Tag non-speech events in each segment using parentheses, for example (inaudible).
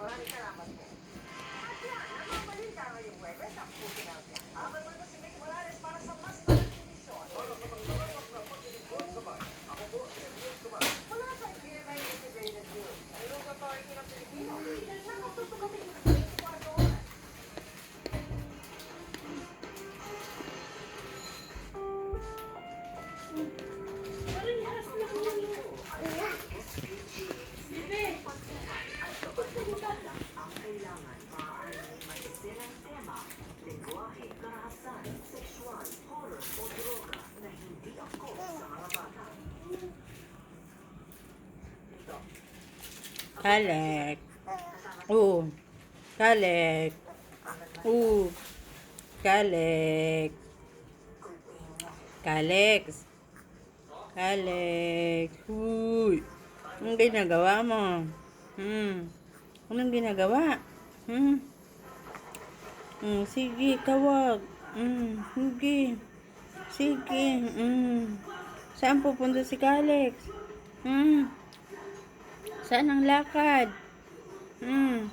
Maraming salamat po. At yan, namamalita ngayong Webes ang puso natin. Habang mga si Mick Morales para sa mas malaking misyon. Mula sa GMA Integrated News, ang News Authority ng Pilipino, nakatutugating 24 oras. ang Kalek. Oo. Kalek. Oo. Kalek. Kalek. Kalek. Uy. Anong ginagawa mo? Hmm. Anong ginagawa? Hmm. Hmm. Sige, tawag. Hmm. Sige. Sige. Hmm. Saan pupunta si Kalex? Hmm. Saan ang lakad? Hmm.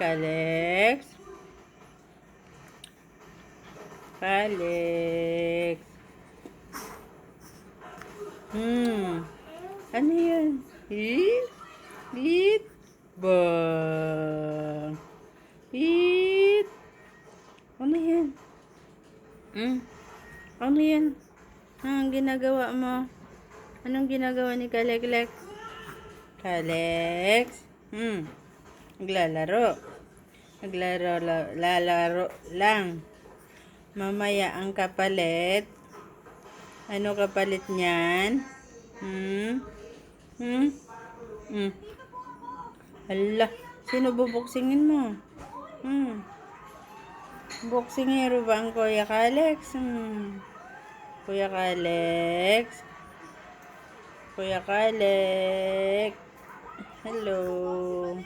Kalex? Kalex? Hmm. Ano yun? Eat? Eat? Ba? Eat? Ano yan? Hmm? Ano yan? Anong ginagawa mo? Anong ginagawa ni Kalex? Alex? Hmm. Naglalaro. Naglaro, la- lalaro lang. Mamaya ang kapalit. Ano kapalit niyan? Hmm? Hmm? Hmm. Hala, sino bubuksingin mo? Hmm. Boksingero ba ang Kuya Kalex? Hmm. Kuya Kalex? Kuya Kalek. Hello.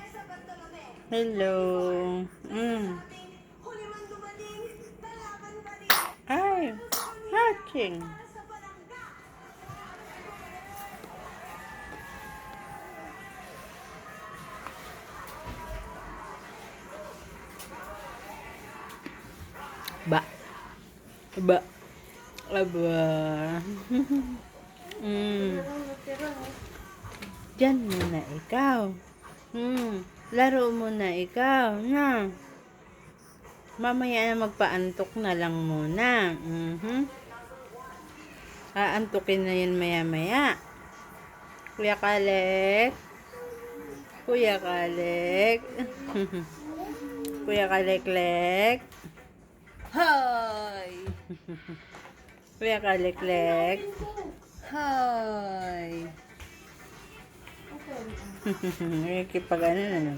Hello. Mm. Ay, hatching. Ba. Ba. Aba. (laughs) mm. Diyan muna ikaw. Hmm. Laro muna ikaw, na. Mamaya na magpaantok na lang muna. Mhm. Aantukin na yun maya-maya. Kuya Kalek. Kuya Kalek. (laughs) Kuya Kalek-lek. Hi! (laughs) Kuya Kalek-lek. Hi! (laughs) Kipag ano na.